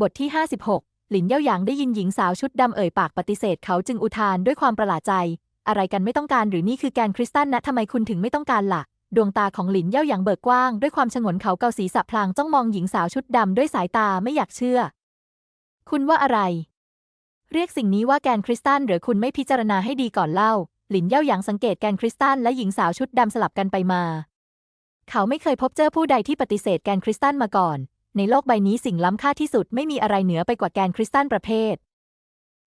บทที่ 56 หลินเย่าหยางได้ยินหญิงสาวชุดดำเอ่ยปากปฏิเสธเขาจึงอุทานด้วยความประหลาดใจ อะไรกันไม่ต้องการหรือนี่คือแกนคริสตัลนะทำไมคุณถึงไม่ต้องการล่ะ ดวงตาของหลินเย่าหยางเบิกกว้างด้วยความฉงนเขาเกาศีรษะพลางจ้องมองหญิงสาวชุดดำด้วยสายตาไม่อยากเชื่อ คุณว่าอะไร เรียกสิ่งนี้ว่าแกนคริสตัลหรือคุณไม่พิจารณาให้ดีก่อนเล่า หลินเย่าหยางสังเกตแกนคริสตัลและหญิงสาวชุดดำสลับกันไปมา เขาไม่เคยพบเจอผู้ใดที่ปฏิเสธแกนคริสตัลมาก่อน ในโลกใบนี้สิ่งล้ำค่าที่สุดไม่มีอะไรเหนือไปกว่าแกนคริสตัลประเภท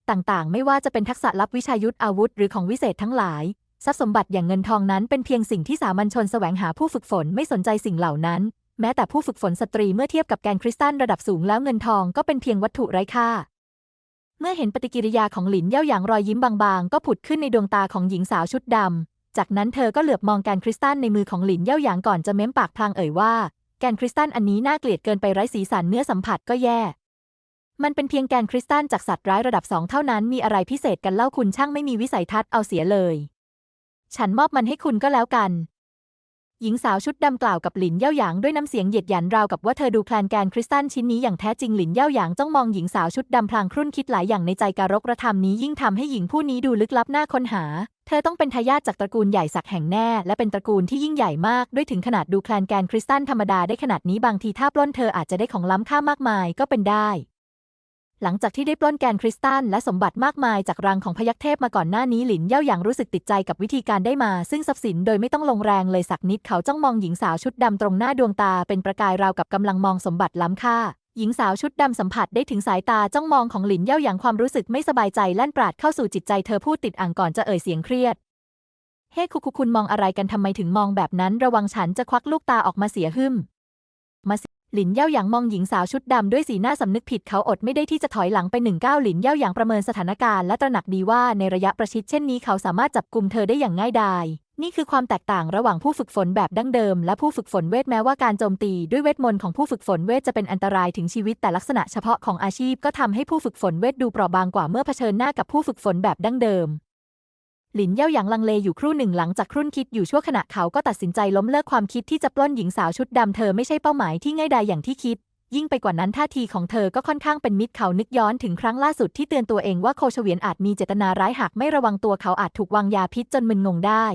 ต่างๆ ไม่ว่าจะเป็นทักษะลับวิชายุทธอาวุธหรือของวิเศษทั้งหลาย ทรัพย์สมบัติอย่างเงินทองนั้นเป็นเพียงสิ่งที่สามัญชนแสวงหาผู้ฝึกฝนไม่สนใจสิ่งเหล่านั้น แม้แต่ผู้ฝึกฝนสตรีเมื่อเทียบกับแกนคริสตัลระดับสูงแล้วเงินทองก็เป็นเพียงวัตถุไร้ค่า เมื่อเห็นปฏิกิริยาของหลินเย่าหยางรอยยิ้มบางๆ ก็ผุดขึ้นในดวงตาของหญิงสาวชุดดำจากนั้นเธอก็เหลือบมองแกนคริสตัลในมือของหลินเย่าหยางก่อนจะเม้มปากพลางเอ่ยว่า แกนคริสตัลอันนี้น่าเกลียดเกินไปไร้สีสันเนื้อสัมผัสก็แย่ มันเป็นเพียงแกนคริสตัลจากสัตว์ร้ายระดับสองเท่านั้นมีอะไรพิเศษกันเล่าคุณช่างไม่มีวิสัยทัศน์เอาเสียเลย ฉันมอบมันให้คุณก็แล้วกัน หญิงสาวชุดดำกล่าวกับหลินเย่าหยางด้วยน้ำเสียงเหยียดหยันราวกับว่าเธอดูแคลนแกนคริสตัลชิ้นนี้อย่างแท้จริงหลินเย่าหยางจ้องมองหญิงสาวชุดดำพลางครุ่นคิดหลายอย่างในใจการกระทำนี้ยิ่งทำให้หญิงผู้นี้ดูลึกลับน่าค้นหา เธอต้องเป็นทายาทจากตระกูลใหญ่ศักแห่งแน่ และเป็นตระกูลที่ยิ่งใหญ่มาก ด้วยถึงขนาดดูแคลนแกนคริสตัลธรรมดาได้ขนาดนี้บางทีถ้าปล้นเธออาจจะได้ของล้ำค่ามากมายก็เป็นได้ หลังจากที่ได้ปล้นแกนคริสตัลและสมบัติมากมายจากรังของพยัคฆ์เทพมาก่อนหน้านี้หลินเย่าหยางรู้สึกติดใจกับวิธีการได้มา ซึ่งทรัพย์สินโดยไม่ต้องลงแรงเลยสักนิดเขาจ้องมองหญิงสาวชุดดำตรงหน้าดวงตาเป็นประกายราวกับกำลังมองสมบัติล้ำค่า หญิงสาวชุดดำสัมผัสได้ถึงสายตาจ้องมองของหลินเย่าหยางความรู้สึกไม่สบายใจแล่นปราดเข้าสู่จิตใจเธอพูดติดอ่างก่อนจะเอ่ยเสียงเครียด เฮ้คุคุคุณมองอะไรกันทำไมถึงมองแบบนั้นระวังฉันจะควักลูกตาออกมาเสียหึ่มมาหลินเย่าหยางมองหญิงสาวชุดดำด้วยสีหน้าสำนึกผิดเขาอดไม่ได้ที่จะถอยหลังไปหนึ่งก้าวหลินเย่าหยางประเมินสถานการณ์และตระหนักดีว่าในระยะประชิดเช่นนี้เขาสามารถจับกลุ่มเธอได้อย่างง่ายดาย นี่คือความแตกต่างระหว่างผู้ฝึกฝนแบบดั้งเดิม และผู้ฝึกฝนเวทแม้ว่าการโจมตีด้วยเวทมนต์ของผู้ฝึกฝนเวทจะเป็นอันตรายถึงชีวิตแต่ลักษณะเฉพาะของอาชีพก็ทำให้ผู้ฝึกฝนเวทดูเปราะบางกว่าเมื่อเผชิญหน้ากับผู้ฝึกฝนแบบดั้งเดิม หลินเย่าหยางลังเลอยู่ครู่หนึ่งหลังจากครุ่นคิดอยู่ชั่วขณะเขาก็ตัดสินใจล้มเลิกความคิดที่จะปล้นหญิงสาวชุดดำเธอไม่ใช่เป้าหมายที่ง่ายดายอย่างที่คิด ยิ่งไปกว่านั้นท่าทีของเธอก็ค่อนข้างเป็นมิตรเขานึกย้อนถึงครั้งล่าสุดที่เตือนตัวเองว่าโคชเวียนอาจมีเจตนาร้ายหากไม่ระวังตัวเขาอาจถูกวางยาพิษจนมึนงงได้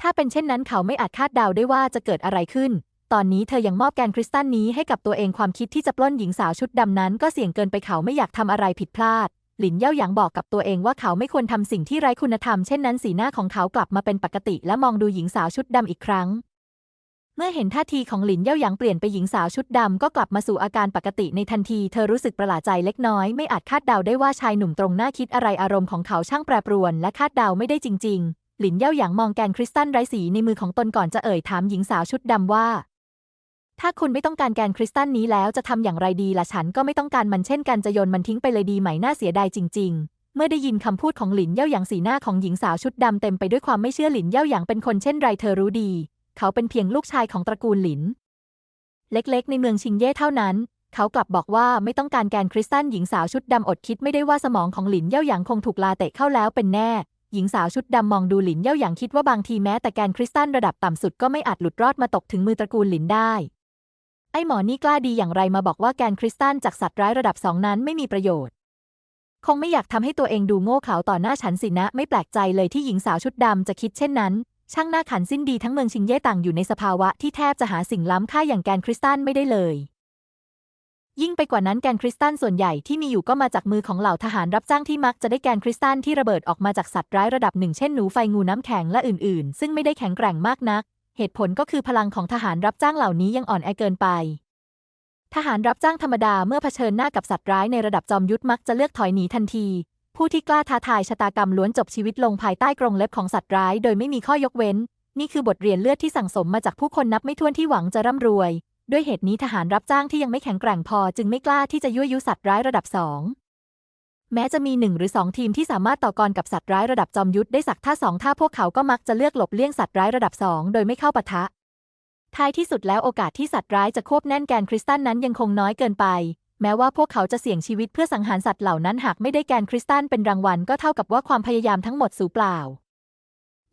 ถ้าเป็นเช่นนั้นเขาไม่อาจคาดเดาได้ว่าจะเกิดอะไรขึ้น ตอนนี้เธอยังมอบแกนคริสตัลนี้ให้กับตัวเองความคิดที่จะปล้นหญิงสาวชุดดำนั้น ก็เสี่ยงเกินไปเขาไม่อยากทำอะไรผิดพลาด หลินเย่าหยางบอกกับตัวเองว่าเขาไม่ควรทำสิ่งที่ไร้คุณธรรมเช่นนั้นสีหน้าของเขากลับมาเป็นปกติ และมองดูหญิงสาวชุดดำอีกครั้ง เมื่อเห็นท่าทีของหลินเย่าหยางเปลี่ยนไปหญิงสาวชุดดำก็กลับมาสู่อาการปกติในทันที เธอรู้สึกประหลาดใจเล็กน้อย ไม่อาจคาดเดาได้ว่าชายหนุ่มตรงหน้าคิดอะไรอารมณ์ของเขาช่างแปรปรวน และคาดเดาไม่ได้จริง ๆ หลินเย่าหยางมองแกนคริสตัลไร้สีในมือของตนก่อนจะเอ่ยถามหญิงสาวชุดดำว่า ถ้าคุณไม่ต้องการแกนคริสตัลนี้แล้วจะทำอย่างไรดีล่ะฉันก็ไม่ต้องการมันเช่นกันจะโยนมันทิ้งไปเลยดีไหมน่าเสียดายจริง ๆ เมื่อได้ยินคำพูดของหลินเย่าหยางสีหน้าของหญิงสาวชุดดำเต็มไปด้วยความไม่เชื่อหลินเย่าหยางเป็นคนเช่นไรเธอรู้ดี เขาเป็นเพียงลูกชายของตระกูลหลิน เล็กๆ ในเมืองชิงเย่เท่านั้นเขากลับบอกว่าไม่ต้องการแกนคริสตัลหญิงสาวชุดดำอดคิดไม่ได้ว่าสมองของหลินเย่าหยางคงถูกลาเตะเข้าแล้วเป็นแน่ หญิงสาวชุดดำมองดูหลินเย่าหยางคิดว่าบางทีแม้แต่แกนคริสตัลระดับต่ำสุดก็ไม่อาจหลุดรอดมาตกถึงมือตระกูลหลินได้ ไอ้หมอนี่กล้าดีอย่างไรมาบอกว่าแกนคริสตัลจากสัตว์ร้ายระดับสองนั้นไม่มีประโยชน์ คงไม่อยากทำให้ตัวเองดูโง่เขลาต่อหน้าฉันสินะ ไม่แปลกใจเลยที่หญิงสาวชุดดำจะคิดเช่นนั้น ช่างหน้าขันสิ้นดีทั้งเมืองชิงเย่ต่างอยู่ในสภาวะที่แทบจะหาสิ่งล้ำค่าอย่างแกนคริสตัลไม่ได้เลย ยิ่งไปกว่านั้นแกนคริสตัลส่วนใหญ่ที่มีอยู่ก็มาจากมือของเหล่าทหารรับจ้างที่มักจะได้แกนคริสตัลที่ระเบิดออกมาจากสัตว์ร้ายระดับหนึ่งเช่นหนูไฟงูน้ำแข็งและอื่นๆ ซึ่งไม่ได้แข็งแกร่งมากนัก เหตุผลก็คือพลังของทหารรับจ้างเหล่านี้ยังอ่อนแอเกินไป ทหารรับจ้างธรรมดาเมื่อเผชิญหน้ากับสัตว์ร้ายในระดับจอมยุทธมักจะเลือกถอยหนีทันที ผู้ที่กล้าท้าทายชะตากรรมล้วนจบชีวิตลงภายใต้กรงเล็บของสัตว์ร้าย โดยไม่มีข้อยกเว้น นี่คือบทเรียนเลือดที่สั่งสมมาจากผู้คนนับไม่ถ้วนที่หวังจะร่ำรวย ด้วยเหตุนี้ทหารรับจ้างที่ยังไม่แข็งแกร่งพอจึงไม่กล้าที่จะยั่วยุสัตว์ร้ายระดับสองแม้จะมีหนึ่งหรือสองทีมที่สามารถต่อกรกับสัตว์ร้ายระดับจอมยุทธได้สักท่าสองท่าพวกเขาก็มักจะเลือกหลบเลี่ยงสัตว์ร้ายระดับสองโดยไม่เข้าปะทะ ท้ายที่สุดแล้วโอกาสที่สัตว์ร้ายจะควบแน่นแกนคริสตัลนั้นยังคงน้อยเกินไป แม้ว่าพวกเขาจะเสี่ยงชีวิตเพื่อสังหารสัตว์เหล่านั้นหากไม่ได้แกนคริสตัลเป็นรางวัลก็เท่ากับว่าความพยายามทั้งหมดสูญเปล่า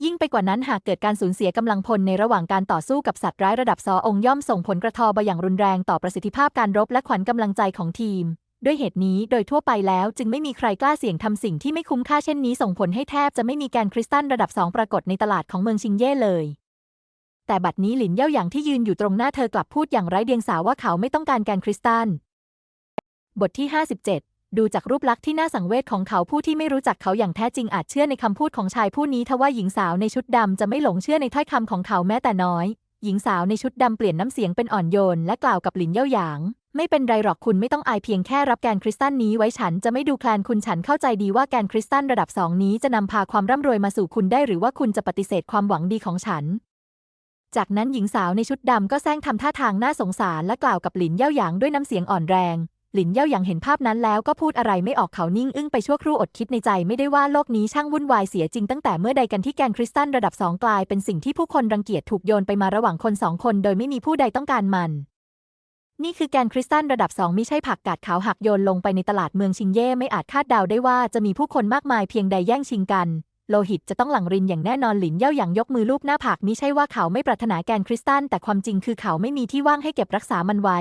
ยิ่งไปกว่านั้นหากเกิดการสูญเสียกำลังพลในระหว่างการต่อสู้กับสัตว์ร้ายระดับซอองย่อมส่งผลกระทบอย่างรุนแรงต่อประสิทธิภาพการรบและขวัญกำลังใจของทีม ด้วยเหตุนี้โดยทั่วไปแล้วจึงไม่มีใครกล้าเสี่ยงทำสิ่งที่ไม่คุ้มค่าเช่นนี้ส่งผลให้แทบจะไม่มีแกนคริสตัลระดับสองปรากฏในตลาดของเมืองชิงเย่เลยแต่บัดนี้หลินเย่าหยางที่ยืนอยู่ตรงหน้าเธอกลับพูดอย่างไร้เดียงสาว่าเขาไม่ต้องการแกนคริสตัล บทที่ 57 ดูจากรูปลักษณ์ที่น่าสังเวชของเขาผู้ที่ไม่รู้จักเขาอย่างแท้จริงอาจเชื่อในคำพูดของชายผู้นี้ทว่าหญิงสาวในชุดดำจะไม่หลงเชื่อในถ้อยคำของเขาแม้แต่น้อย หญิงสาวในชุดดำเปลี่ยนน้ำเสียงเป็นอ่อนโยนและกล่าวกับหลินเย่าหยาง ไม่เป็นไรหรอกคุณไม่ต้องอายเพียงแค่รับแกนคริสตัลนี้ไว้ฉันจะไม่ดูแคลนคุณฉันเข้าใจดีว่าแกนคริสตัลระดับสองนี้จะนำพาความร่ำรวยมาสู่คุณได้หรือว่าคุณจะปฏิเสธความหวังดีของฉันจากนั้นหญิงสาวในชุดดำก็แซงทำท่าทางน่าสงสารและกล่าวกับหลินเย่าหยางด้วยน้ำเสียงอ่อนแรง หลินเย่าหยางเห็นภาพนั้นแล้วก็พูดอะไรไม่ออกเขานิ่งอึ้งไปชั่วครู่อดคิดในใจไม่ได้ว่าโลกนี้ช่างวุ่นวายเสียจริงตั้งแต่เมื่อใดกันที่แกนคริสตัลระดับสองกลายเป็นสิ่งที่ผู้คนรังเกียจถูกโยนไปมาระหว่างคนสองคนโดยไม่มีผู้ใดต้องการมัน นี่คือแกนคริสตัลระดับสองม่ใช่ผักกาดขาวหักโยนลงไปในตลาดเมืองชิงเย่ไม่อาจคาดเดาได้ว่าจะมีผู้คนมากมายเพียงใดแย่งชิงกันโลหิตจะต้องหลั่งรินอย่างแน่นอนหลินเย่าหยางยกมือลูบหน้าผากมิใช่ว่าเขาไม่ปรารถนาแกนคริสตัลแต่ความจริงคือเขาไม่มีที่ว่างให้เก็บรักษามันไว้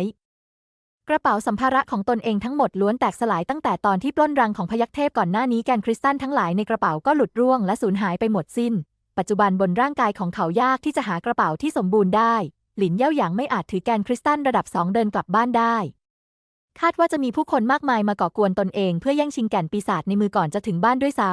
กระเป๋าสัมภาระของตนเองทั้งหมดล้วนแตกสลายตั้งแต่ตอนที่ปล้นรังของพยัคฆ์เทพก่อนหน้านี้แกนคริสตัลทั้งหลายในกระเป๋าก็หลุดร่วงและสูญหายไปหมดสิ้น ปัจจุบันบนร่างกายของเขายากที่จะหากระเป๋าที่สมบูรณ์ได้ หลินเย่าหยางไม่อาจถือแกนคริสตัลระดับสองเดินกลับบ้านได้ คาดว่าจะมีผู้คนมากมายมาก่อกวนตนเองเพื่อแย่งชิงแก่นปีศาจในมือก่อนจะถึงบ้านด้วยซ้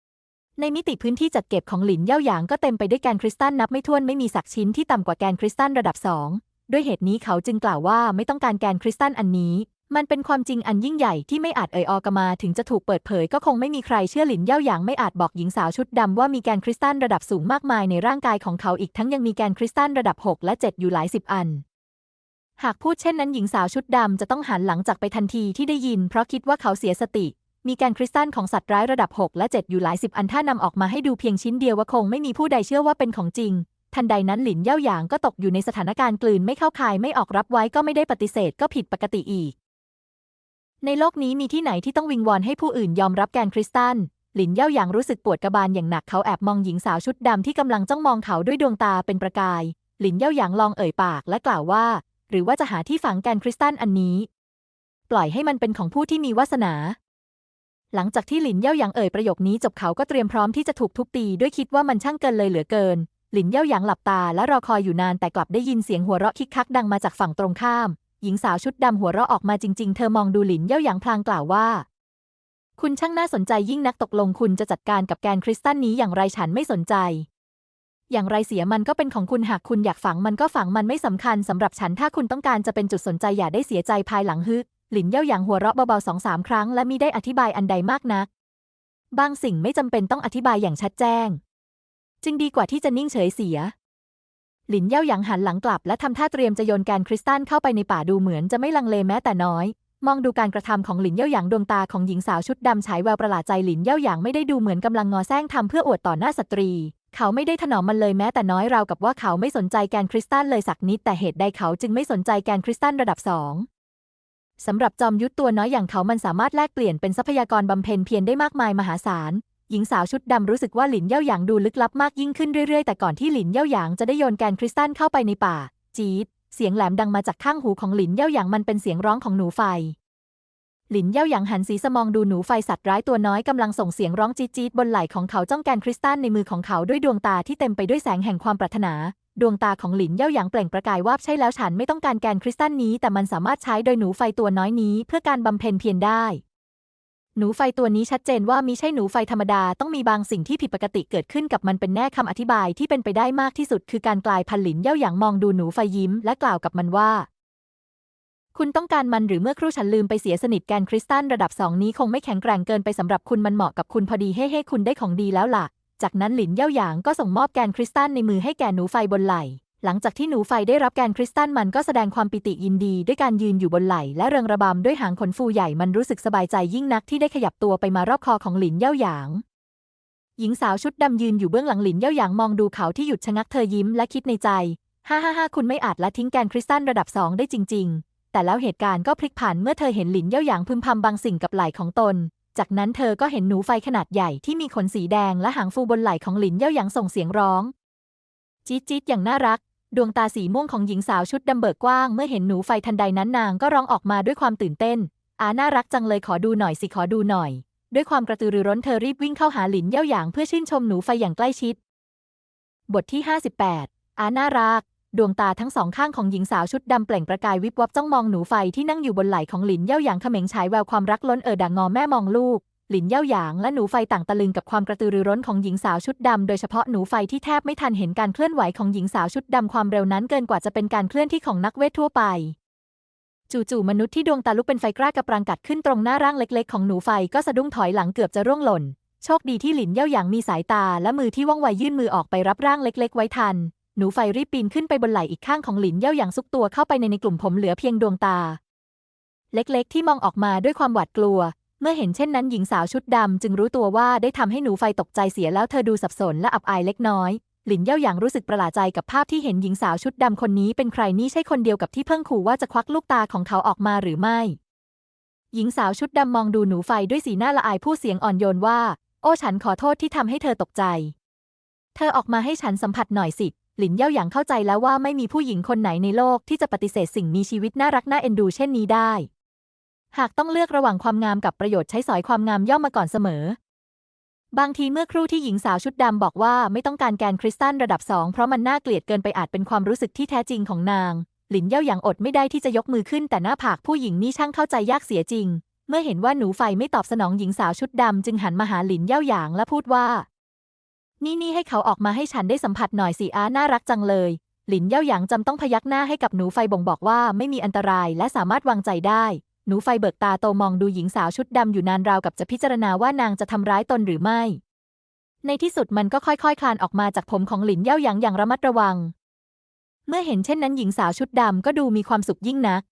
ำในมิติพื้นที่จัดเก็บของหลินเย่าหยางก็เต็มไปด้วยแกนคริสตัลนับไม่ถ้วนไม่มีสักชิ้นที่ต่ำกว่าแกนคริสตัลระดับสอง ด้วยเหตุนี้เขาจึงกล่าวว่าไม่ต้องการแกนคริสตัลอันนี้ มันเป็นความจริงอันยิ่งใหญ่ที่ไม่อาจเอ่ยออกมาถึงจะถูกเปิดเผย ก็คงไม่มีใครเชื่อหลินเย่าหยางไม่อาจบอกหญิงสาวชุดดำว่ามีแกนคริสตัลระดับสูงมากมายในร่างกายของเขาอีกทั้งยังมีแกนคริสตัลระดับ 6 และ 7 อยู่หลายสิบอันหากพูดเช่นนั้นหญิงสาวชุดดำจะต้องหันหลังจากไปทันทีที่ได้ยิน เพราะคิดว่าเขาเสียสติ มีแกนคริสตัลของสัตว์ร้ายระดับ 6 และ 7 อยู่หลายสิบอันถ้านำออกมาให้ดูเพียงชิ้นเดียวว่าคงไม่มีผู้ใดเชื่อว่าเป็นของจริง ทันใดนั้นหลินเย่าหยางก็ตกอยู่ในสถานการณ์กลืนไม่เข้าคายไม่ออกรับไว้ก็ไม่ได้ปฏิเสธก็ผิดปกติอีก ในโลกนี้มีที่ไหนที่ต้องวิงวอนให้ผู้อื่นยอมรับแกนคริสตัลหลินเย่าหยางรู้สึกปวดกระบาลอย่างหนักเขาแอบมองหญิงสาวชุดดำที่กำลังจ้องมองเขาด้วยดวงตาเป็นประกาย หลินเย่าหยางลองเอ่ยปากและกล่าวว่า หรือว่าจะหาที่ฝังแกนคริสตัลอันนี้ ปล่อยให้มันเป็นของผู้ที่มีวาสนา หลังจากที่หลินเย่าหยางเอ่ยประโยคนี้จบเขาก็เตรียมพร้อมที่จะถูกทุบตีด้วยคิดว่ามันช่างเกินเลยเหลือเกิน หลินเย่าหยางหลับตาและรอคอยอยู่นานแต่กลับได้ยินเสียงหัวเราะคิกคักดังมาจากฝั่งตรงข้าม หญิงสาวชุดดำหัวเราะออกมาจริง ๆ เธอมองดูหลินเย่าหยางพลางกล่าวว่า คุณช่างน่าสนใจยิ่งนักตกลงคุณจะจัดการกับแกนคริสตัลนี้อย่างไรฉันไม่สนใจ อย่างไรเสียมันก็เป็นของคุณหากคุณอยากฝังมันก็ฝังมันไม่สำคัญสำหรับฉันถ้าคุณต้องการจะเป็นจุดสนใจอย่าได้เสียใจภายหลังฮึหลินเย่าหยางหัวเราะเบาๆสองสามครั้งและมิได้อธิบายอันใดมากนัก บางสิ่งไม่จำเป็นต้องอธิบายอย่างชัดแจ้ง จึงดีกว่าที่จะนิ่งเฉยเสีย หลินเย่าหยางหันหลังกลับและทำท่าเตรียมจะโยนแกนคริสตัลเข้าไปในป่าดูเหมือนจะไม่ลังเลแม้แต่น้อย มองดูการกระทำของหลินเย่าหยางดวงตาของหญิงสาวชุดดำฉายแววประหลาดใจหลินเย่าหยางไม่ได้ดูเหมือนกำลังงอแซงทำเพื่ออวดต่อหน้าสตรี เขาไม่ได้ถนอมมันเลยแม้แต่น้อยราวกับว่าเขาไม่สนใจแกนคริสตัลเลยสักนิดแต่เหตุใดเขาจึงไม่สนใจแกนคริสตัลระดับสองสำหรับจอมยุทธตัวน้อยอย่างเขามันสามารถแลกเปลี่ยนเป็นทรัพยากรบำเพ็ญเพียรได้มากมายมหาศาล หญิงสาวชุดดำรู้สึกว่าหลินเย่าหยางดูลึกลับมากยิ่งขึ้นเรื่อยๆ แต่ก่อนที่หลินเย่าหยางจะได้โยนแกนคริสตัลเข้าไปในป่า จี๊ด เสียงแหลมดังมาจากข้างหูของหลินเย่าหยางมันเป็นเสียงร้องของหนูไฟ หลินเย่าหยางหันสีสมองดูหนูไฟสัตว์ร้ายตัวน้อยกำลังส่งเสียงร้องจี๊ดจี๊ดบนไหล่ของเขาจ้องแกนคริสตัลในมือของเขาด้วยดวงตาที่เต็มไปด้วยแสงแห่งความปรารถนาดวงตาของหลินเย่าหยางเปล่งประกายวาบใช่แล้วฉันไม่ต้องการแกนคริสตัลนี้ แต่มันสามารถใช้โดยหนูไฟตัวน้อยนี้ เพื่อการบำเพ็ญเพียรได้ หนูไฟตัวนี้ชัดเจนว่ามิใช่หนูไฟธรรมดาต้องมีบางสิ่งที่ผิดปกติเกิดขึ้นกับมันเป็นแน่คำอธิบายที่เป็นไปได้มากที่สุด คือการกลายพันธุ์หลินเย่าหยางมองดูหนูไฟยิ้มและกล่าวกับมันว่า คุณต้องการมันหรือเมื่อครู่ฉันลืมไปเสียสนิทแกนคริสตัลระดับสองนี้คงไม่แข็งแกร่งเกินไปสำหรับคุณมันเหมาะกับคุณพอดีเฮ้เฮ้คุณได้ของดีแล้วล่ะ จากนั้นหลินเย่าหยางก็ส่งมอบแกนคริสตัลในมือให้แก่หนูไฟบนไหล่ หลังจากที่หนูไฟได้รับแกนคริสตัลมันก็แสดงความปิติยินดีด้วยการยืนอยู่บนไหล่และเริงระบำด้วยหางขนฟูใหญ่มันรู้สึกสบายใจยิ่งนักที่ได้ขยับตัวไปมารอบคอของหลินเย่าหยาง หญิงสาวชุดดำยืนอยู่เบื้องหลังหลินเย่าหยางมองดูเขาที่หยุดชะงักเธอยิ้มและคิดในใจฮ่าฮ่าฮ่าคุณไม่อาจละทิ้งแกนคริสตัลระดับสองได้จริง ๆ แต่แล้วเหตุการณ์ก็พลิกผันเมื่อเธอเห็นหลินเย่าหยางพึมพำบางสิ่งกับไหล่ของตน จากนั้นเธอก็เห็นหนูไฟขนาดใหญ่ที่มีขนสีแดงและหางฟูบนไหล่ของหลินเย่าหยางส่งเสียงร้องจี๊ดจี๊ดอย่างน่ารัก ดวงตาสีม่วงของหญิงสาวชุดดำเบิกกว้างเมื่อเห็นหนูไฟทันใดนั้นนางก็ร้องออกมาด้วยความตื่นเต้น อาน่ารักจังเลยขอดูหน่อยสิขอดูหน่อย ด้วยความกระตือรือร้นเธอรีบวิ่งเข้าหาหลินเย่าหยางเพื่อชื่นชมหนูไฟอย่างใกล้ชิด บทที่ 58 อาน่ารัก ดวงตาทั้งสองข้างของหญิงสาวชุดดำเปล่งประกายวิบวับจ้องมองหนูไฟที่นั่งอยู่บนไหล่ของหลินเย่าหยางเขม็งฉายแววความรักล้นเอ่อด่างงอแม่มองลูก หลินเย่าหยางและหนูไฟต่างตะลึงกับความกระตือรือร้นของหญิงสาวชุดดำ โดยเฉพาะหนูไฟที่แทบไม่ทันเห็นการเคลื่อนไหวของหญิงสาวชุดดำความเร็วนั้นเกินกว่าจะเป็นการเคลื่อนที่ของนักเวททั่วไป จู่ๆมนุษย์ที่ดวงตาลุกเป็นไฟกล้ากระปรังกัดขึ้นตรงหน้าร่างเล็กๆ ของหนูไฟก็สะดุ้งถอยหลังเกือบจะร่วงหล่น โชคดีที่หลินเย่าหยางมีสายตาและมือที่ว่องไวยื่นมือออกไปรับร่างเล็ก ๆ ไว้ทัน หนูไฟรีบปีนขึ้นไปบนไหล่อีกข้างของหลินเย่าหยางซุกตัวเข้าไปในในกลุ่มผมเหลือเพียงดวงตา เล็กๆ ที่มองออกมาด้วยความหวาดกลัว เมื่อเห็นเช่นนั้นหญิงสาวชุดดำจึงรู้ตัวว่าได้ทำให้หนูไฟตกใจเสียแล้วเธอดูสับสนและอับอายเล็กน้อย หลินเย่าหยางรู้สึกประหลาดใจกับภาพที่เห็นหญิงสาวชุดดำคนนี้เป็นใครนี่ใช่คนเดียวกับที่เพิ่งขู่ว่าจะควักลูกตาของเขาออกมาหรือไม่ หญิงสาวชุดดำมองดูหนูไฟด้วยสีหน้าละอายผู้เสียงอ่อนโยนว่า โอ้ฉันขอโทษที่ทำให้เธอตกใจ เธอออกมาให้ฉันสัมผัสหน่อยสิหลินเย่าหยางเข้าใจแล้วว่าไม่มีผู้หญิงคนไหนในโลกที่จะปฏิเสธสิ่งมีชีวิตน่ารักน่าเอ็นดูเช่นนี้ได้ หากต้องเลือกระหว่างความงามกับประโยชน์ใช้สอยความงามย่อมมาก่อนเสมอ บางทีเมื่อครู่ที่หญิงสาวชุดดำบอกว่าไม่ต้องการแกนคริสตัลระดับสองเพราะมันน่าเกลียดเกินไปอาจเป็นความรู้สึกที่แท้จริงของนาง หลินเย่าหยางอดไม่ได้ที่จะยกมือขึ้นแต่หน้าผากผู้หญิงนี่ช่างเข้าใจยากเสียจริง เมื่อเห็นว่าหนูไฟไม่ตอบสนองหญิงสาวชุดดำจึงหันมาหาหลินเย่าหยางและพูดว่า นี่นี่ให้เขาออกมาให้ฉันได้สัมผัสหน่อยสิอาน่ารักจังเลยหลินเย่าหยางจำต้องพยักหน้าให้กับหนูไฟบ่งบอกว่าไม่มีอันตรายและสามารถวางใจได้ หนูไฟเบิกตาโตมองดูหญิงสาวชุดดำอยู่นานราวกับจะพิจารณาว่านางจะทำร้ายตนหรือไม่ ในที่สุดมันก็ค่อยๆคลานออกมาจากผมของหลินเย่าหยางอย่างระมัดระวัง เมื่อเห็นเช่นนั้นหญิงสาวชุดดำก็ดูมีความสุขยิ่งนัก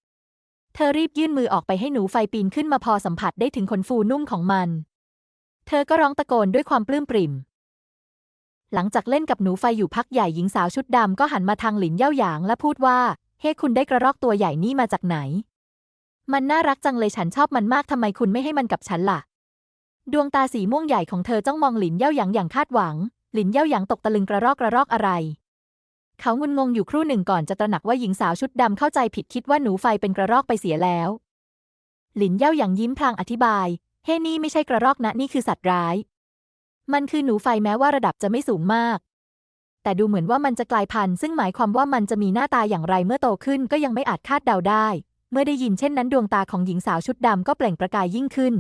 เธอรีบยื่นมือออกไปให้หนูไฟปีนขึ้นมาพอสัมผัสได้ถึงขนฟูนุ่มของมัน เธอก็ร้องตะโกนด้วยความปลื้มปริ่ม หลังจากเล่นกับหนูไฟอยู่พักใหญ่หญิงสาวชุดดำก็หันมาทางหลินเย่าหยางและพูดว่า เฮ้คุณได้กระรอกตัวใหญ่นี่มาจากไหน มันน่ารักจังเลยฉันชอบมันมากทำไมคุณไม่ให้มันกับฉันล่ะ ดวงตาสีม่วงใหญ่ของเธอจ้องมองหลินเย่าหยางอย่างคาดหวัง หลินเย่าหยางตกตะลึงกระรอกกระรอกอะไร เขางุนงงอยู่ครู่หนึ่งก่อนจะตระหนักว่าหญิงสาวชุดดำเข้าใจผิดคิดว่าหนูไฟเป็นกระรอกไปเสียแล้ว หลินเย่าหยางยิ้มพลางอธิบาย เฮ้นี่ไม่ใช่กระรอกนะนี่คือสัตว์ร้าย มันคือหนูไฟแม้ว่าระดับจะไม่สูงมากแต่ดูเหมือนว่ามันจะกลายพันธุ์ซึ่งหมายความว่ามันจะมีหน้าตาอย่างไรเมื่อโตขึ้นก็ยังไม่อาจคาดเดาได้ เมื่อได้ยินเช่นนั้นดวงตาของหญิงสาวชุดดำก็เปล่งประกายยิ่งขึ้น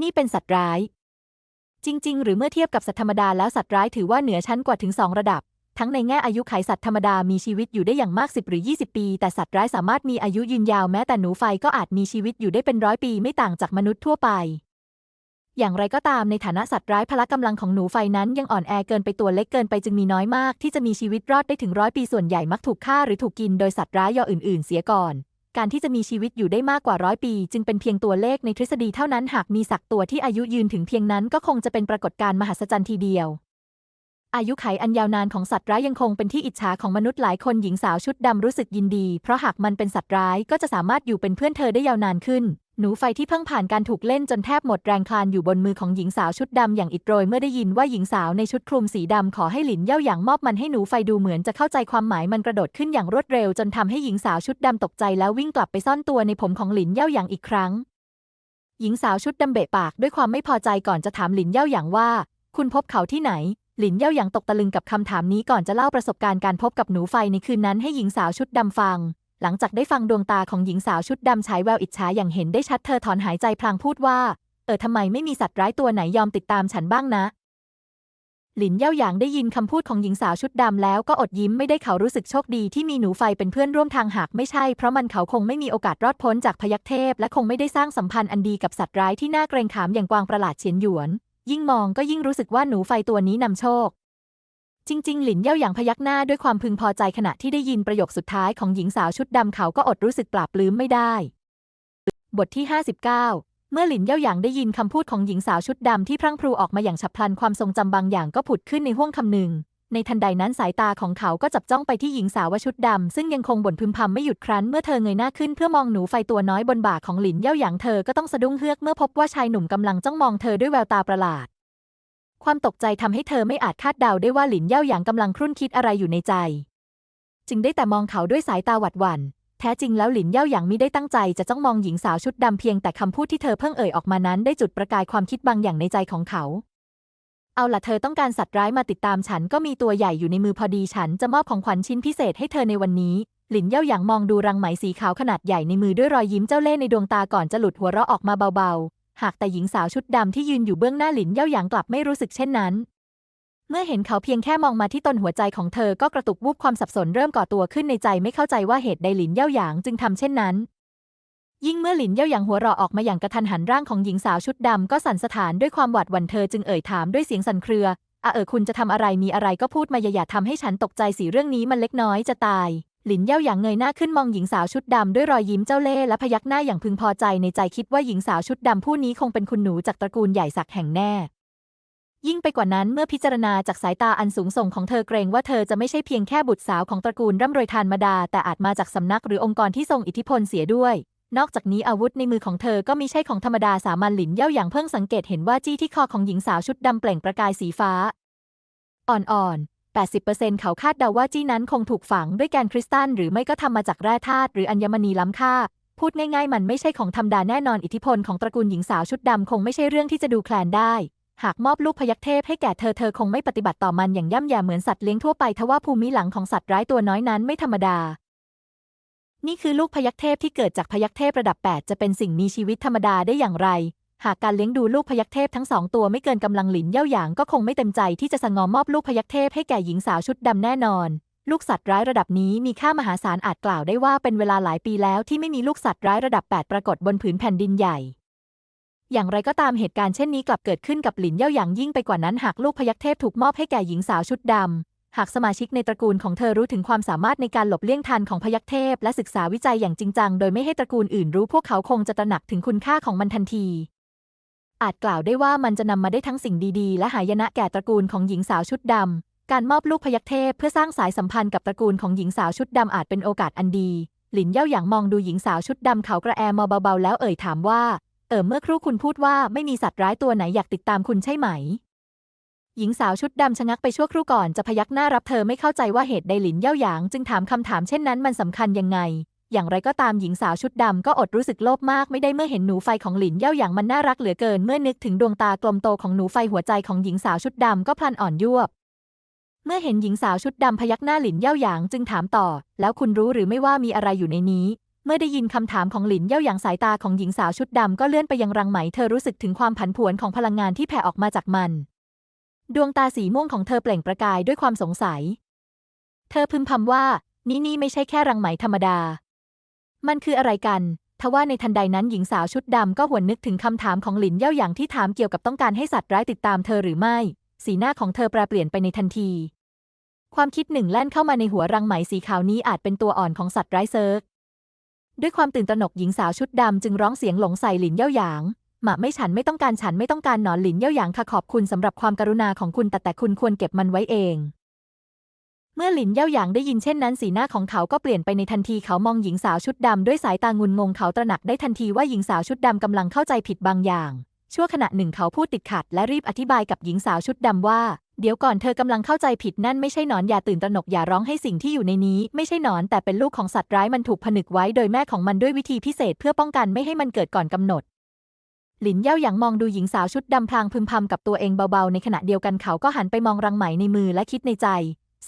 นี่เป็นสัตว์ร้าย จริง ๆ หรือเมื่อเทียบกับสัตว์ธรรมดาแล้วสัตว์ร้ายถือว่าเหนือชั้นกว่าถึงสองระดับ ทั้งในแง่อายุไขสัตว์ธรรมดามีชีวิตอยู่ได้อย่างมาก 10 หรือ 20 ปี แต่สัตว์ร้ายสามารถมีอายุยืนยาวแม้แต่หนูไฟก็อาจมีชีวิตอยู่ได้เป็นร้อยปีไม่ต่างจากมนุษย์ทั่วไป อย่างไรก็ตามในฐานะสัตว์ร้ายพละกำลังของหนูไฟนั้นยังอ่อนแอเกินไปตัวเล็กเกินไปจึงมีน้อยมาก ที่จะมีชีวิตรอดได้ถึงร้อยปีส่วนใหญ่มักถูกฆ่าหรือถูกกินโดยสัตว์ร้ายยออื่น ๆ เสียก่อน การที่จะมีชีวิตอยู่ได้มากกว่าร้อยปี จึงเป็นเพียงตัวเลขในทฤษฎีเท่านั้นหากมีสัตว์ตัวที่อายุยืนถึงเพียงนั้นก็คงจะเป็นปรากฏการณ์มหัศจรรย์ทีเดียว อายุไขอันยาวนานของสัตว์ร้ายยังคงเป็นที่อิจฉาของมนุษย์หลายคนหญิงสาวชุดดำรู้สึกยินดี เพราะหากมันเป็นสัตว์ร้ายก็จะสามารถอยู่เป็นเพื่อนเธอได้ยาวนานขึ้น หนูไฟที่เพิ่งผ่านการถูกเล่นจนแทบหมดแรงคลานอยู่บนมือของหญิงสาวชุดดำอย่างอิดโรยเมื่อได้ยินว่าหญิงสาวในชุดคลุมสีดำขอให้หลินเย่าหยางมอบมันให้หนูไฟดูเหมือนจะเข้าใจความหมายมันกระโดดขึ้นอย่างรวดเร็วจนทำให้หญิงสาวชุดดำตกใจแล้ววิ่งกลับไปซ่อนตัวในผมของหลินเย่าหยางอีกครั้ง หญิงสาวชุดดำเบะปากด้วยความไม่พอใจก่อนจะถามหลินเย่าหยางว่า คุณพบเขาที่ไหน หลินเย่าหยางตกตะลึงกับคำถามนี้ก่อนจะเล่าประสบการณ์การพบกับหนูไฟในคืนนั้นให้หญิงสาวชุดดำฟัง หลังจากได้ฟังดวงตาของหญิงสาวชุดดำฉายแววอิจฉาอย่างเห็นได้ชัดเธอถอนหายใจพลางพูดว่า เออทำไมไม่มีสัตว์ร้ายตัวไหนยอมติดตามฉันบ้างนะ หลินเย่าหยางได้ยินคำพูดของหญิงสาวชุดดำแล้วก็อดยิ้มไม่ได้เขารู้สึกโชคดีที่มีหนูไฟเป็นเพื่อนร่วมทางหากไม่ใช่ เพราะมันเขาคงไม่มีโอกาสรอดพ้นจากพยัคฆ์เทพ และคงไม่ได้สร้างสัมพันธ์อันดีกับสัตว์ร้ายที่น่าเกรงขามอย่างกวางประหลาดเฉียนหยวน ยิ่งมองก็ยิ่งรู้สึกว่าหนูไฟตัวนี้นำโชค จริง ๆ หลินเย่าหยางพยักหน้าด้วยความพึงพอใจขณะที่ได้ยินประโยคสุดท้ายของหญิงสาวชุดดำเขาก็อดรู้สึกปลาบปลื้มไม่ได้ บทที่ 59 เมื่อหลินเย่าหยางได้ยินคำพูดของหญิงสาวชุดดำที่พรั่งพรูออกมาอย่างฉับพลันความทรงจำบางอย่างก็ผุดขึ้นในห้วงคำหนึ่ง ในทันใดนั้นสายตาของเขาก็จับจ้องไปที่หญิงสาวชุดดำซึ่งยังคงบ่นพึมพำไม่หยุดครั้นเมื่อเธอเงยหน้าขึ้นเพื่อมองหนูไฟตัวน้อยบนบ่าของหลินเย่าหยางเธอก็ต้องสะดุ้งเฮือกเมื่อพบว่าชายหนุ่มกำลังจ้องมองเธอด้วยแววตาประหลาด ความตกใจทำให้เธอไม่อาจคาดเดาได้ว่าหลินเย่าหยางกำลังครุ่นคิดอะไรอยู่ในใจ จึงได้แต่มองเขาด้วยสายตาหวัดหวั่นแท้จริงแล้วหลินเย่าหยางมิได้ตั้งใจจะจ้องมองหญิงสาวชุดดำเพียงแต่คำพูดที่เธอเพิ่งเอ่ยออกมานั้นได้จุดประกายความคิดบางอย่างในใจของเขา เอาล่ะเธอต้องการสัตว์ร้ายมาติดตามฉันก็มีตัวใหญ่อยู่ในมือพอดีฉันจะมอบของขวัญชิ้นพิเศษให้เธอในวันนี้ หลินเย่าหยางมองดูรังไหมสีขาวขนาดใหญ่ในมือด้วยรอยยิ้มเจ้าเล่ห์ในดวงตาก่อนจะหลุดหัวเราะออกมาเบาๆ หากแต่หญิงสาวชุดดำที่ยืนอยู่เบื้องหน้าหลินเย่าหยางกลับไม่รู้สึกเช่นนั้น เมื่อเห็นเขาเพียงแค่มองมาที่ต้นหัวใจของเธอก็กระตุกวูบความสับสนเริ่มก่อตัวขึ้นในใจไม่เข้าใจว่าเหตุใดหลินเย่าหยางจึงทำเช่นนั้น ยิ่งเมื่อหลินเย่าหยางหัวเราะออกมาอย่างกระทันหันร่างของหญิงสาวชุดดำก็สั่นสะท้านด้วยความหวาดหวั่นเธอจึงเอ่ยถามด้วยเสียงสั่นเครืออะเออคุณจะทำอะไรมีอะไรก็พูดมาอย่าอย่าทำให้ฉันตกใจสิเรื่องนี้มันเล็กน้อยจะตาย หลินเย่าหยางเงยหน้าขึ้นมองหญิงสาวชุดดำด้วยรอยยิ้มเจ้าเล่ห์และพยักหน้าอย่างพึงพอใจในใจคิดว่าหญิงสาวชุดดำผู้นี้คงเป็นคุณหนูจากตระกูลใหญ่ศักแห่งแน่ ยิ่งไปกว่านั้นเมื่อพิจารณาจากสายตาอันสูงส่งของเธอเกรงว่าเธอจะไม่ใช่เพียงแค่บุตรสาวของตระกูลร่ำรวยทานมาดา แต่อาจมาจากสำนักหรือองค์กรที่ทรงอิทธิพลเสียด้วย นอกจากนี้อาวุธในมือของเธอก็มิใช่ของธรรมดาสามัญหลินเย่าหยางเพิ่งสังเกตเห็นว่าจี้ที่คอของหญิงสาวชุดดำเปล่งประกายสีฟ้า อ่อนๆ 80%เขาคาดเดาว่าจี้นั้นคงถูกฝังด้วยแกนคริสตัลหรือไม่ก็ทำมาจากแร่ธาตุหรืออัญมณีล้ำค่า พูดง่ายๆ มันไม่ใช่ของธรรมดาแน่นอนอิทธิพลของตระกูลหญิงสาวชุดดำคงไม่ใช่เรื่องที่จะดูแคลนได้หากมอบลูกพยัคฆ์เทพให้แก่เธอเธอคงไม่ปฏิบัติต่อมันอย่างย่ำแย่เหมือนสัตว์เลี้ยงทั่วไปทว่าภูมิหลังของสัตว์ร้ายตัวน้อยนั้นไม่ธรรมดา นี่คือลูกพยัคฆ์เทพที่เกิดจากพยัคฆ์เทพระดับ 8 จะเป็นสิ่งมีชีวิตธรรมดาได้อย่างไร หากการเลี้ยงดูลูกพยัคฆ์เทพทั้งสองตัวไม่เกินกำลังหลินเย่าหยางก็คงไม่เต็มใจที่จะสงอมมอบลูกพยัคฆ์เทพให้แก่หญิงสาวชุดดำแน่นอน ลูกสัตว์ร้ายระดับนี้มีค่ามหาศาลอาจกล่าวได้ว่าเป็นเวลาหลายปีแล้วที่ไม่มีลูกสัตว์ร้ายระดับ 8 ปรากฏบนผืนแผ่นดินใหญ่ อย่างไรก็ตามเหตุการณ์เช่นนี้กลับเกิดขึ้นกับหลินเย่าหยางยิ่งไปกว่านั้นหากลูกพยัคฆ์เทพถูกมอบให้แก่หญิงสาวชุดดำหากสมาชิกในตระกูลของเธอรู้ถึงความสามารถในการหลบเลี่ยงทันของพยัคฆ์เทพ และศึกษาวิจัยอย่างจริงจัง โดยไม่ให้ตระกูลอื่นรู้พวกเขาคงจะตระหนักถึงคุณค่าของมันทันที อาจกล่าวได้ว่ามันจะนำมาได้ทั้งสิ่งดีๆ และหายนะแก่ตระกูลของหญิงสาวชุดดำ การมอบลูกพยัคฆ์เทพเพื่อสร้างสายสัมพันธ์กับตระกูลของหญิงสาวชุดดำอาจเป็นโอกาสอันดี หลินเย่าหยางมองดูหญิงสาวชุดดำเขากระแอมอเบาๆแล้วเอ่ยถามว่า เออเมื่อครู่คุณพูดว่าไม่มีสัตว์ร้ายตัวไหนอยากติดตามคุณใช่ไหม หญิงสาวชุดดำชะงักไปชั่วครู่ก่อนจะพยักหน้ารับเธอไม่เข้าใจว่าเหตุใดหลินเย่าหยางจึงถามคำถามเช่นนั้นมันสำคัญยังไง อย่างไรก็ตามหญิงสาวชุดดำก็อดรู้สึกโลภมากไม่ได้เมื่อเห็นหนูไฟของหลินเย่าหยางมันน่ารักเหลือเกิน เมื่อนึกถึงดวงตากลมโตของหนูไฟหัวใจของหญิงสาวชุดดำก็พลันอ่อนยวบ เมื่อเห็นหญิงสาวชุดดำพยักหน้าหลินเย่าหยางจึงถามต่อ แล้วคุณรู้หรือไม่ว่ามีอะไรอยู่ในนี้ เมื่อได้ยินคำถามของหลินเย่าหยางสายตาของหญิงสาวชุดดำก็เลื่อนไปยังรังไหมเธอรู้สึกถึงความผันผวนของพลังงานที่แผ่ออกมาจากมัน ดวงตาสีม่วงของเธอเปล่งประกายด้วยความสงสัย เธอพึมพำว่านี่นี่ไม่ใช่แค่รังไหมธรรมดา มันคืออะไรกัน ทว่าในทันใดนั้นหญิงสาวชุดดำก็หวนนึกถึงคำถามของหลินเย่าหยางที่ถามเกี่ยวกับต้องการให้สัตว์ร้ายติดตามเธอหรือไม่ สีหน้าของเธอแปรเปลี่ยนไปในทันที ความคิดหนึ่งแล่นเข้ามาในหัวรังไหมสีขาวนี้อาจเป็นตัวอ่อนของสัตว์ร้ายเซิร์กด้วยความตื่นตระหนกหญิงสาวชุดดำจึงร้องเสียงหลงใส่หลินเย่าหยางหมาไม่ฉันไม่ต้องการฉันไม่ต้องการหนอนหลินเย่าหยางค่ะขอบคุณสำหรับความกรุณาของคุณแต่แต่คุณควรเก็บมันไว้เอง เมื่อหลินเย่าหยางได้ยินเช่นนั้นสีหน้าของเขาก็เปลี่ยนไปในทันทีเขามองหญิงสาวชุดดำด้วยสายตางุนงงเขาตระหนักได้ทันทีว่าหญิงสาวชุดดำกำลังเข้าใจผิดบางอย่าง ชั่วขณะหนึ่งเขาพูดติดขัดและรีบอธิบายกับหญิงสาวชุดดำว่า เดี๋ยวก่อนเธอกำลังเข้าใจผิดนั่นไม่ใช่หนอนอย่าตื่นตระหนกอย่าร้องให้สิ่งที่อยู่ในนี้ ไม่ใช่หนอนแต่เป็นลูกของสัตว์ร้ายมันถูกผนึกไว้โดยแม่ของมันด้วยวิธีพิเศษเพื่อป้องกันไม่ให้มันเกิดก่อนกำหนดหลินเย่าหยางมองดูหญิงสาวชุดดำพลางพึมพำกับตัวเองเบาๆ ในขณะเดียวกันเขาก็หันไปมองรังไหมในมือและคิดในใจ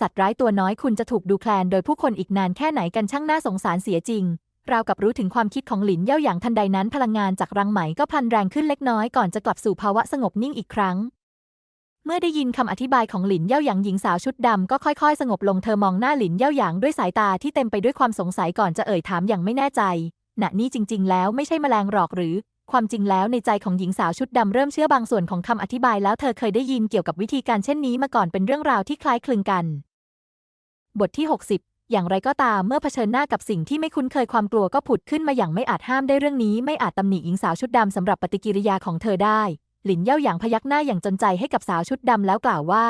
สัตว์ร้ายตัวน้อยคุณจะถูกดูแคลนโดยผู้คนอีกนานแค่ไหนกันช่างน่าสงสารเสียจริง ราวกับรู้ถึงความคิดของหลินเย่าหยางทันใดนั้นพลังงานจากรังไหมก็พลันแรงขึ้นเล็กน้อยก่อนจะกลับสู่ภาวะสงบนิ่งอีกครั้ง เมื่อได้ยินคำอธิบายของหลินเย่าหยางหญิงสาวชุดดำก็ค่อยๆ สงบลงเธอมองหน้าหลินเย่าหยางด้วยสายตาที่เต็มไปด้วยความสงสัยก่อนจะเอ่ยถามอย่างไม่แน่ใจณนี่จริง ๆ แล้วไม่ใช่แมลงหรอกหรือความจริงแล้วในใจของหญิงสาวชุดดำเริ่มเชื่อบางส่วนของคำอธิบายแล้วเธอเคยได้ยินเกี่ยวกับวิธีการเช่นนี้มาก่อนเป็นเรื่องราวที่คล้ายคลึงกัน บทที่ 60 อย่างไรก็ตามเมื่อเผชิญหน้ากับสิ่งที่ไม่คุ้นเคยความกลัวก็ผุดขึ้นมาอย่างไม่อาจห้ามได้เรื่องนี้ ไม่อาจตำหนิหญิงสาวชุดดำสำหรับปฏิกิริยาของเธอได้ หลินเย่าหยางพยักหน้าอย่างจนใจให้กับสาวชุดดำแล้วกล่าวว่า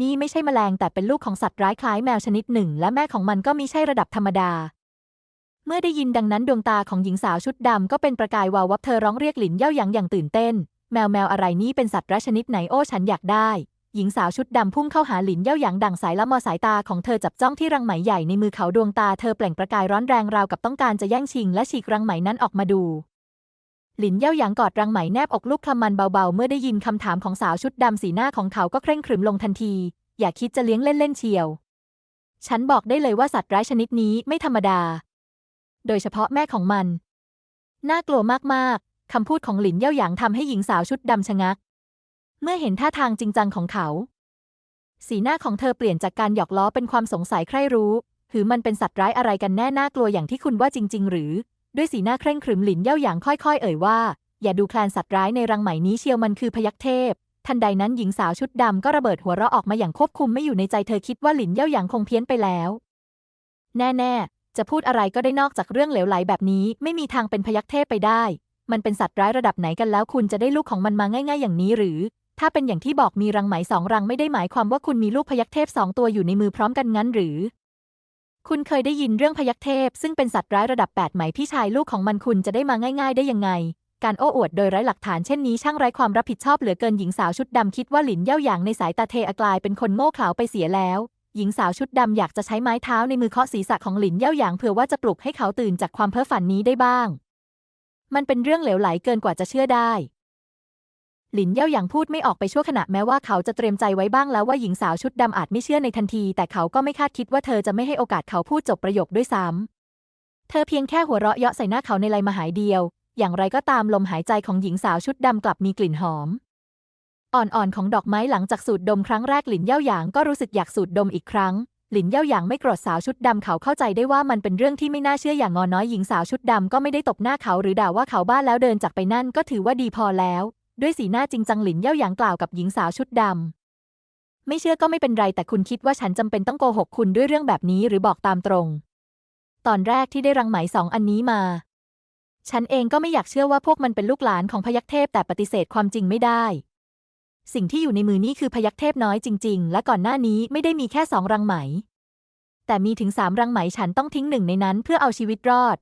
นี่ไม่ใช่แมลงแต่เป็นลูกของสัตว์ร้ายคล้ายแมวชนิดหนึ่ง และแม่ของมันก็มิใช่ระดับธรรมดา เมื่อได้ยินดังนั้นดวงตาของหญิงสาวชุดดำก็เป็นประกายวาววับเธอร้องเรียกหลินเย่าหยางอย่างตื่นเต้น แมวแมวอะไรนี่เป็นสัตว์ร้ายชนิดไหนโอ้ฉันอยากได้ หญิงสาวชุดดำพุ่งเข้าหาหลินเย่าหยางดังสายละมอสายตาของเธอจับจ้องที่รังไหมใหญ่ในมือเขาดวงตาเธอเปล่งประกายร้อนแรงราวกับต้องการจะแย่งชิงและฉีกรังไหมนั้นออกมาดู หลินเย่าหยางกอดรังไหมแนบอกลูกคลำมันเบาๆ เมื่อได้ยินคำถามของสาวชุดดำสีหน้าของเขาก็เคร่งขรึมลงทันที อย่าคิดจะเลี้ยงเล่นๆเชียว ฉันบอกได้เลยว่าสัตว์ร้ายชนิดนี้ไม่ธรรมดา โดยเฉพาะแม่ของมัน น่ากลัวมากๆคำพูดของหลินเย่าหยางทำให้หญิงสาวชุดดำชะงัก เมื่อเห็นท่าทางจริงจังของเขา สีหน้าของเธอเปลี่ยนจากการหยอกล้อเป็นความสงสัยใคร่รู้ หรือมันเป็นสัตว์ร้ายอะไรกันแน่น่ากลัวอย่างที่คุณว่าจริง ๆ หรือ ด้วยสีหน้าเคร่งขรึมหลินเย่าหยางค่อย ๆ เอ่ยว่า อย่าดูแคลนสัตว์ร้ายในรังไหมนี้เชียวมันคือพยัคฆ์เทพ ทันใดนั้นหญิงสาวชุดดำก็ระเบิดหัวเราะออกมาอย่างควบคุมไม่อยู่ในใจเธอคิดว่าหลินเย่าหยางคงเพี้ยนไปแล้ว แน่ๆ จะพูดอะไรก็ได้นอกจากเรื่องเหลวไหลแบบนี้ ไม่มีทางเป็นพยัคฆ์เทพไปได้ มันเป็นสัตว์ร้ายระดับไหนกันแล้วคุณจะได้ลูกของมันมาง่าย ๆ อย่างนี้หรือ ถ้าเป็นอย่างที่บอกมีรังไหมสองรังไม่ได้หมายความว่าคุณมีลูกพยัคเทพสองตัวอยู่ในมือพร้อมกันงั้นหรือ คุณเคยได้ยินเรื่องพยัคเทพ ซึ่งเป็นสัตว์ร้ายระดับแปดไหมพี่ชายลูกของมันคุณจะได้มาง่าย ๆ ได้ยังไง การโอ้อวดโดยไร้หลักฐานเช่นนี้ช่างไร้ความรับผิดชอบเหลือเกินหญิงสาวชุดดำคิดว่าหลินเย่าหยางในสายตาเทอกลายเป็นคนโง่เขลาไปเสียแล้ว หญิงสาวชุดดำอยากจะใช้ไม้เท้าในมือเคาะศีรษะของหลินเย่าหยางเผื่อว่าจะปลุกให้เขาตื่นจากความเพ้อฝันนี้ได้บ้าง มันเป็นเรื่องเหลวไหลเกินกว่าจะเชื่อได้ หลินเย่าหยางพูดไม่ออกไปชั่วขณะแม้ว่าเขาจะเตรียมใจไว้บ้างแล้วว่าหญิงสาวชุดดำอาจไม่เชื่อในทันที แต่เขาก็ไม่คาดคิดว่าเธอจะไม่ให้โอกาสเขาพูดจบประโยคด้วยซ้ำเธอเพียงแค่หัวเราะเยาะใส่หน้าเขาในลายมหายเดียว อย่างไรก็ตามลมหายใจของหญิงสาวชุดดำกลับมีกลิ่นหอม อ่อนๆของดอกไม้หลังจากสูดดมครั้งแรกหลินเย่าหยางก็รู้สึกอยากสูดดมอีกครั้งหลินเย่าหยางไม่โกรธสาวชุดดำเขาเข้าใจได้ว่ามันเป็นเรื่องที่ไม่น่าเชื่ออย่างงอน้อยหญิงสาวชุดดำก็ไม่ได้ตบหน้าเขาหรือด่าว่าเขาบ้าแล้วเดินจากไปนั่นก็ถือว่าดีพอแล้ว ด้วยสีหน้าจริงจังหลินเย่าหยางกล่าวกับหญิงสาวชุดดำ ไม่เชื่อก็ไม่เป็นไรแต่คุณคิดว่าฉันจำเป็นต้องโกหกคุณด้วยเรื่องแบบนี้หรือบอกตามตรง ตอนแรกที่ได้รังไหมสองอันนี้มา ฉันเองก็ไม่อยากเชื่อว่าพวกมันเป็นลูกหลานของพยัคฆ์เทพแต่ปฏิเสธความจริงไม่ได้ สิ่งที่อยู่ในมือนี่คือพยัคฆ์เทพน้อยจริง ๆ และก่อนหน้านี้ไม่ได้มีแค่สองรังไหม แต่มีถึงสามรังไหมฉันต้องทิ้งหนึ่งในนั้นเพื่อเอาชีวิตรอด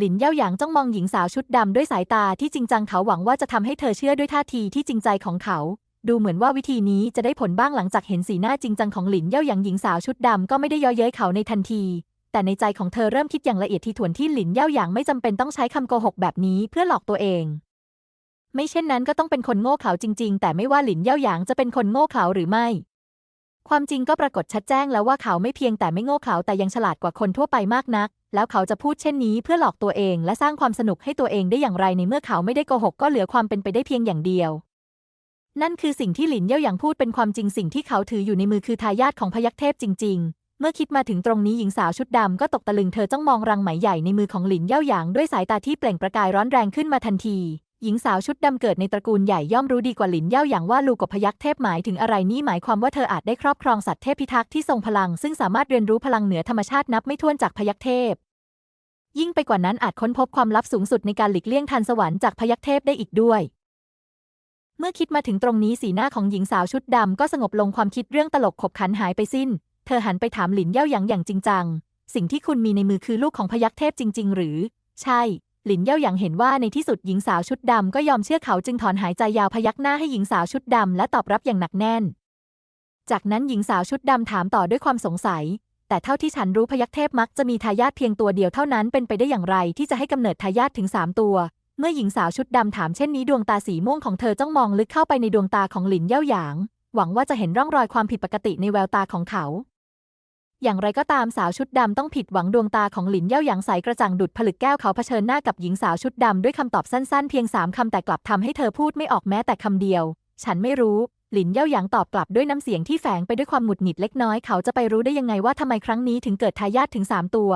หลินเย่าหยางจ้องมองหญิงสาวชุดดำด้วยสายตาที่จริงจังเขาหวังว่าจะทำให้เธอเชื่อด้วยท่าทีที่จริงใจของเขา ดูเหมือนว่าวิธีนี้จะได้ผลบ้างหลังจากเห็นสีหน้าจริงจังของหลินเย่าหยางหญิงสาวชุดดำก็ไม่ได้ย่อเย้ยเขาในทันที แต่ในใจของเธอเริ่มคิดอย่างละเอียดทีถ่วนที่หลินเย่าหยางไม่จำเป็นต้องใช้คำโกหกแบบนี้เพื่อหลอกตัวเอง ไม่เช่นนั้นก็ต้องเป็นคนโง่เขลาจริง ๆ แต่ไม่ว่าหลินเย่าหยางจะเป็นคนโง่เขลาหรือไม่ ความจริงก็ปรากฏชัดแจ้งแล้วว่าเขาไม่เพียงแต่ไม่โง่เขลาแต่ยังฉลาดกว่าคนทั่วไปมากนัก แล้วเขาจะพูดเช่นนี้เพื่อหลอกตัวเองและสร้างความสนุกให้ตัวเองได้อย่างไรในเมื่อเขาไม่ได้โกหกก็เหลือความเป็นไปได้เพียงอย่างเดียว นั่นคือสิ่งที่หลินเย่าหยางพูดเป็นความจริงสิ่งที่เขาถืออยู่ในมือคือทายาทของพยัคฆ์เทพจริง ๆ เมื่อคิดมาถึงตรงนี้หญิงสาวชุดดำก็ตกตะลึงเธอจ้องมองรังไหมใหญ่ในมือของหลินเย่าหยางด้วยสายตาที่เปล่งประกายร้อนแรงขึ้นมาทันที หญิงสาวชุดดำเกิดในตระกูลใหญ่ย่อมรู้ดีกว่าหลินเย่าหยางว่าลูกกับพยัคฆ์เทพหมายถึงอะไรนี่หมายความว่าเธออาจได้ครอบครองสัตว์เทพพิทักษ์ที่ทรงพลัง ซึ่งสามารถเรียนรู้พลังเหนือธรรมชาตินับไม่ถ้วนจากพยัคฆ์เทพ ยิ่งไปกว่านั้นอาจค้นพบความลับสูงสุดในการหลีกเลี่ยงทันสวรรค์จากพยัคฆ์เทพได้อีกด้วย เมื่อคิดมาถึงตรงนี้สีหน้าของหญิงสาวชุดดำก็สงบลงความคิดเรื่องตลกขบขันหายไปสิ้น เธอหันไปถามหลินเย่าหยางอย่างจริงจัง สิ่งที่คุณมีในมือคือลูกของพยัคฆ์เทพจริง ๆ หรือ ใช่ หลินเย่าหยางเห็นว่าในที่สุดหญิงสาวชุดดำก็ยอมเชื่อเขาจึงถอนหายใจยาวพยักหน้าให้หญิงสาวชุดดำและตอบรับอย่างหนักแน่น จากนั้นหญิงสาวชุดดำถามต่อด้วยความสงสัย แต่เท่าที่ฉันรู้พยัคฆ์เทพมักจะมีทายาทเพียงตัวเดียวเท่านั้นเป็นไปได้อย่างไรที่จะให้กำเนิดทายาทถึงสามตัว เมื่อหญิงสาวชุดดำถามเช่นนี้ดวงตาสีม่วงของเธอจ้องมองลึกเข้าไปในดวงตาของหลินเย่าหยาง หวังว่าจะเห็นร่องรอยความผิดปกติในแววตาของเขา อย่างไรก็ตามสาวชุดดำต้องผิดหวังดวงตาของหลินเย่าหยางใสกระจ่างดุดผลึกแก้วเขาเผชิญหน้ากับหญิงสาวชุดดำด้วยคำตอบสั้นๆ เพียงสามคำแต่กลับทำให้เธอพูดไม่ออกแม้แต่คำเดียว ฉันไม่รู้ หลินเย่าหยางตอบกลับด้วยน้ำเสียงที่แฝงไปด้วยความหงุดหงิดเล็กน้อยเขาจะไปรู้ได้ยังไงว่าทำไมครั้งนี้ถึงเกิดทายาทถึงสามตัว